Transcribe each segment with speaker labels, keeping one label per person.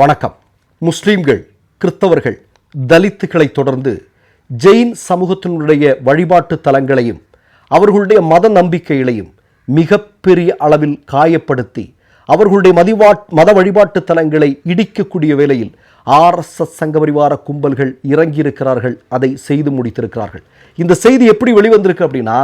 Speaker 1: வணக்கம். முஸ்லீம்கள் கிறிஸ்தவர்கள் தலித்துகளை தொடர்ந்து ஜெயின் சமூகத்தினுடைய வழிபாட்டு தலங்களையும் அவர்களுடைய மத நம்பிக்கைகளையும் மிகப்பெரிய அளவில் காயப்படுத்தி அவர்களுடைய மதிவா மத வழிபாட்டு தலங்களை இடிக்கக்கூடிய வேளையில் ஆர்எஸ்எஸ் சங்கபரிவார கும்பல்கள் இறங்கியிருக்கிறார்கள். அதை செய்து முடித்திருக்கிறார்கள். இந்த செய்தி எப்படி வெளிவந்திருக்கு அப்படின்னா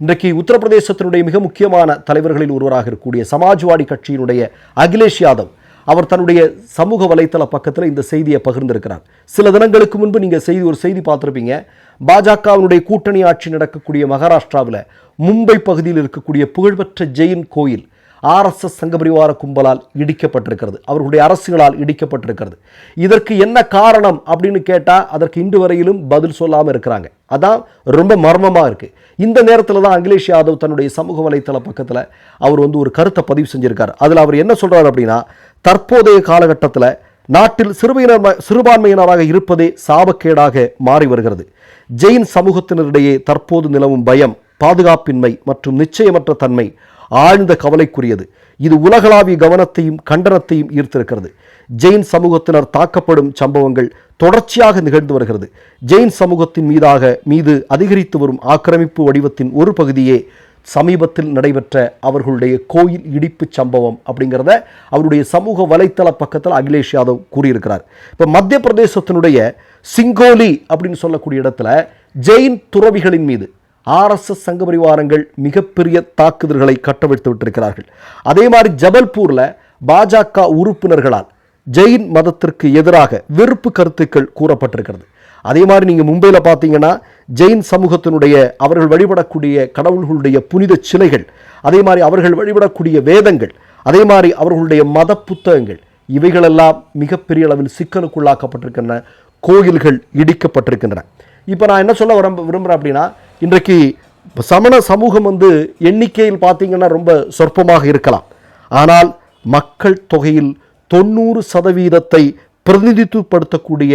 Speaker 1: இன்றைக்கு உத்தரப்பிரதேசத்தினுடைய மிக முக்கியமான தலைவர்களில் ஒருவராக இருக்கக்கூடிய சமாஜ்வாடி கட்சியினுடைய அகிலேஷ் யாதவ் அவர் தன்னுடைய சமூக வலைத்தள பக்கத்தில் இந்த செய்தியை பகிர்ந்திருக்கிறார். சில தினங்களுக்கு முன்பு நீங்கள் செய்தி ஒரு செய்தி பார்த்துருப்பீங்க. பாஜகவினுடைய கூட்டணி ஆட்சி நடக்கக்கூடிய மகாராஷ்டிராவில் மும்பை பகுதியில் இருக்கக்கூடிய புகழ்பெற்ற ஜெயின் கோயில் ஆர்எஸ்எஸ் சங்கபரிவார கும்பலால் இடிக்கப்பட்டிருக்கிறது. அவர்களுடைய அரசுகளால் இடிக்கப்பட்டிருக்கிறது. இதற்கு என்ன காரணம் அப்படின்னு கேட்டால் அதற்கு இன்று வரையிலும் பதில் சொல்லாமல் இருக்கிறாங்க. அதான் ரொம்ப மர்மமாக இருக்குது இந்த நேரத்தில் தான் அகிலேஷ் யாதவ் தன்னுடைய சமூக வலைத்தள பக்கத்தில் அவர் வந்து ஒரு கருத்தை பதிவு செஞ்சிருக்கார். அதில் அவர் என்ன சொல்றாரு அப்படின்னா தற்போதைய காலகட்டத்தில் நாட்டில் சிறுபான்மையினர் சிறுபான்மையினராக இருப்பதே சாபக்கேடாக மாறி வருகிறது. ஜெயின் சமூகத்தினரிடையே தற்போது நிலவும் பயம் பாதுகாப்பின்மை மற்றும் நிச்சயமற்ற தன்மை ஆழ்ந்த கவலைக்குரியது. இது உலகளாவிய கவனத்தையும் கண்டனத்தையும் ஈர்த்திருக்கிறது. ஜெயின் சமூகத்தினர் தாக்கப்படும் சம்பவங்கள் தொடர்ச்சியாக நிகழ்ந்து வருகிறது. ஜெயின் சமூகத்தின் மீதாக மீது அதிகரித்து வரும் ஆக்கிரமிப்பு வடிவத்தின் ஒரு பகுதியே சமீபத்தில் நடைபெற்ற அவர்களுடைய கோயில் இடிப்பு சம்பவம் அப்படிங்கிறத அவருடைய சமூக வலைத்தள பக்கத்தில் அகிலேஷ் யாதவ் கூறியிருக்கிறார். இப்போ மத்திய பிரதேசத்தினுடைய சிங்கோலி அப்படின்னு சொல்லக்கூடிய இடத்துல ஜெயின் துறவிகளின் மீது ஆர்எஸ்எஸ் சங்க பரிவாரங்கள் மிகப்பெரிய தாக்குதல்களை கட்டவிழ்த்து விட்டிருக்கிறார்கள். அதே மாதிரி ஜபல்பூரில் பாஜக உறுப்பினர்களால் ஜெயின் மதத்திற்கு எதிராக வெறுப்பு கருத்துக்கள் கூறப்பட்டிருக்கிறது. அதே மாதிரி நீங்கள் மும்பையில் பார்த்தீங்கன்னா ஜெயின் சமூகத்தினுடைய அவர்கள் வழிபடக்கூடிய கடவுள்களுடைய புனித சிலைகள் அதே மாதிரி அவர்கள் வழிபடக்கூடிய வேதங்கள் அதே மாதிரி அவர்களுடைய மத புத்தகங்கள் இவைகளெல்லாம் மிகப்பெரிய அளவில் சிக்கலுக்குள்ளாக்கப்பட்டிருக்கின்றன கோயில்கள் இடிக்கப்பட்டிருக்கின்றன. இப்போ நான் என்ன சொல்ல விரும்ப விரும்புகிறேன் அப்படின்னா இன்றைக்கு சமண சமூகம் வந்து எண்ணிக்கையில் பார்த்தீங்கன்னா ரொம்ப சொற்பமாக இருக்கலாம். ஆனால் மக்கள் தொகையில் தொண்ணூறு சதவீதத்தை பிரதிநிதித்துவப்படுத்தக்கூடிய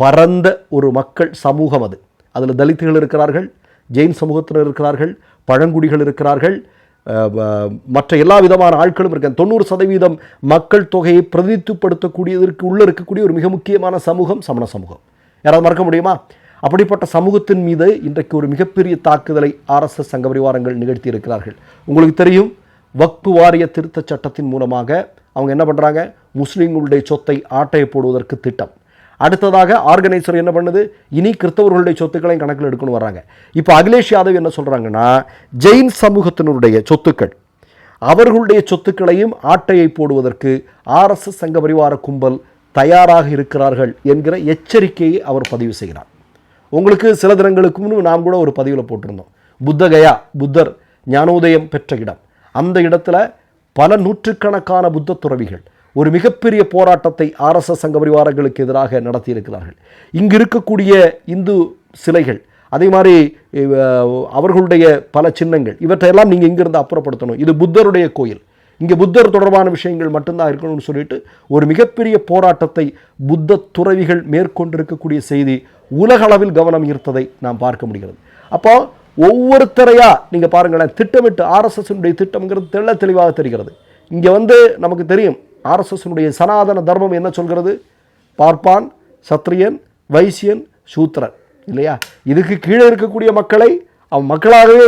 Speaker 1: பரந்த ஒரு மக்கள் சமூகம் அது. அதில் தலித்துகள் இருக்கிறார்கள் ஜெயின் சமூகத்தினர் இருக்கிறார்கள் பழங்குடிகள் இருக்கிறார்கள் மற்ற எல்லா விதமான ஆட்களும் இருக்க தொண்ணூறு சதவீதம் மக்கள் தொகையை பிரதித்துப்படுத்தக்கூடியதற்கு உள்ளே இருக்கக்கூடிய ஒரு மிக முக்கியமான சமூகம் சமண சமூகம். யாராவது மறக்க முடியுமா? அப்படிப்பட்ட சமூகத்தின் மீது இன்றைக்கு ஒரு மிகப்பெரிய தாக்குதலை ஆர்எஸ்எஸ் சங்க பரிவாரங்கள் நிகழ்த்தி இருக்கிறார்கள் உங்களுக்கு தெரியும் வக்பு வாரிய திருத்தச் சட்டத்தின் மூலமாக அவங்க என்ன பண்ணுறாங்க முஸ்லீம்களுடைய சொத்தை ஆட்டையை போடுவதற்கு திட்டம். அடுத்ததாக ஆர்கனைசர் என்ன பண்ணுது? இனி கிறிஸ்தவர்களுடைய சொத்துக்களையும் கணக்கில் எடுக்கணும் வர்றாங்க. இப்போ அகிலேஷ் யாதவ் என்ன சொல்கிறாங்கன்னா ஜெயின் சமூகத்தினருடைய சொத்துக்கள் அவர்களுடைய சொத்துக்களையும் ஆட்டையை போடுவதற்கு ஆர்எஸ்எஸ் சங்க பரிவார கும்பல் தயாராக இருக்கிறார்கள் என்கிற எச்சரிக்கையை அவர் பதிவு செய்கிறார். உங்களுக்கு சில தினங்களுக்கு முன்பு நாம் கூட ஒரு பதிவில் போட்டிருந்தோம். புத்தகயா? புத்தர் ஞானோதயம் பெற்ற இடம். அந்த இடத்துல பல நூற்றுக்கணக்கான புத்த துறவிகள் ஒரு மிகப்பெரிய போராட்டத்தை ஆர்எஸ்எஸ் சங்க பரிவாரங்களுக்கு எதிராக நடத்தியிருக்கிறார்கள். இங்கு இருக்கக்கூடிய இந்து சிலைகள் அதே மாதிரி அவர்களுடைய பல சின்னங்கள் இவற்றையெல்லாம் நீங்கள் இங்கிருந்து அப்புறப்படுத்தணும். இது புத்தருடைய கோயில். இங்கே புத்தர் தொடர்பான விஷயங்கள் மட்டும்தான் இருக்கணும்னு சொல்லிட்டு ஒரு மிகப்பெரிய போராட்டத்தை புத்த துறவிகள் மேற்கொண்டிருக்கக்கூடிய செய்தி உலகளவில் கவனம் ஈர்த்ததை நாம் பார்க்க முடிகிறது. அப்போ ஒவ்வொருத்தரையாக நீங்கள் பாருங்களேன் திட்டமிட்டு ஆர்எஸ்எஸ்னுடைய திட்டம்ங்கிறது தெள்ள தெளிவாக தெரிகிறது. இங்கே வந்து நமக்கு தெரியும் ஆர்எஸ்எஸ்னுடைய சனாதன தர்மம் என்ன சொல்கிறது? பார்ப்பான் சத்திரியன் வைசியன் சூத்திரன். இல்லையா? இதுக்கு கீழே இருக்கக்கூடிய மக்களை அவன் மக்களாகவே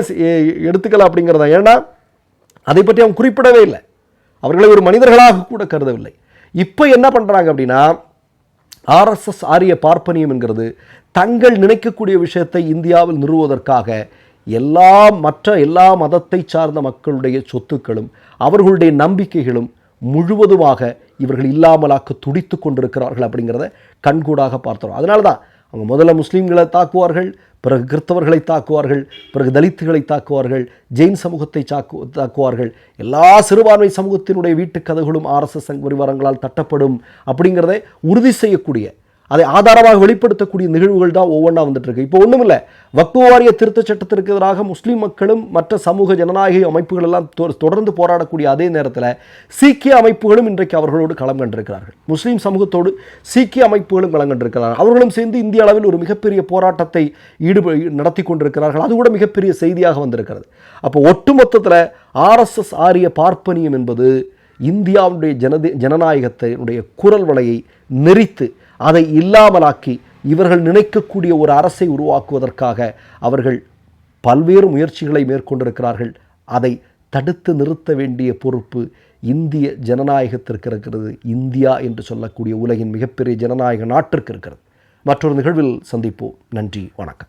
Speaker 1: எடுத்துக்கலாம் அப்படிங்கிறதா எடுத்துக்கல ஏன்னா அதை பற்றி அவன் குறிப்பிடவே இல்லை. அவர்களை ஒரு மனிதர்களாக கூட கருதவில்லை. இப்போ என்ன பண்ணுறாங்க அப்படின்னா ஆர்எஸ்எஸ் ஆரிய பார்ப்பனியம் என்கிறது தங்கள் நினைக்கக்கூடிய விஷயத்தை இந்தியாவில் நிறுவுவதற்காக எல்லா மற்ற எல்லா மதத்தை சார்ந்த மக்களுடைய சொத்துக்களும் அவர்களுடைய நம்பிக்கைகளும் முழுவதுமாக இவர்கள் இல்லாமலாக்க துடித்து கொண்டிருக்கிறார்கள் அப்படிங்கிறத கண்கூடாக பார்த்தோம். அதனால தான் அவங்க முதல்ல முஸ்லீம்களை தாக்குவார்கள் பிறகு கிறிஸ்தவர்களை தாக்குவார்கள் பிறகு தலித்துகளை தாக்குவார்கள் ஜெயின் சமூகத்தை தாக்கு தாக்குவார்கள். எல்லா சிறுபான்மை சமூகத்தினுடைய வீட்டுக் கதவுகளும் ஆர்எஸ்எஸ் பரிவாரங்களால் தட்டப்படும் அப்படிங்கிறத உறுதி செய்யக்கூடிய அதை ஆதாரமாக வெளிப்படுத்தக்கூடிய நிகழ்வுகள் தான் ஒவ்வொன்றா வந்துட்டு இருக்கு இப்போ ஒன்றும் இல்லை வக்பு வாரிய திருத்தச் சட்டத்திற்கு எதிராக முஸ்லீம் மக்களும் மற்ற சமூக ஜனநாயக அமைப்புகள் எல்லாம் தொ- தொடர்ந்து போராடக்கூடிய அதே நேரத்தில் சீக்கிய அமைப்புகளும் இன்றைக்கு அவர்களோடு களம் கண்டிருக்கிறார்கள். முஸ்லீம் சமூகத்தோடு சீக்கிய அமைப்புகளும் களம் கண்டிருக்கிறார்கள். அவர்களும் சேர்ந்து இந்திய அளவில் ஒரு மிகப்பெரிய போராட்டத்தை ஈடுப நடத்தி கொண்டிருக்கிறார்கள். அது கூட மிகப்பெரிய செய்தியாக வந்திருக்கிறது. அப்போ ஒட்டுமொத்தத்தில் ஆர்எஸ்எஸ் ஆரிய பார்ப்பனியம் என்பது இந்தியாவுடைய ஜனதி ஜனநாயகத்தினுடைய குரல் வலையை நெறித்து அதை இல்லாமலாக்கி இவர்கள் நினைக்கக்கூடிய ஒரு அரசை உருவாக்குவதற்காக அவர்கள் பல்வேறு முயற்சிகளை மேற்கொண்டிருக்கிறார்கள். அதை தடுத்து நிறுத்த வேண்டிய பொறுப்பு இந்திய ஜனநாயகத்திற்கு இருக்கிறது. இந்தியா என்று சொல்லக்கூடிய உலகின் மிகப்பெரிய ஜனநாயக நாட்டிற்கு இருக்கிறது. மற்றொரு நிகழ்வில் சந்திப்போம். நன்றி. வணக்கம்.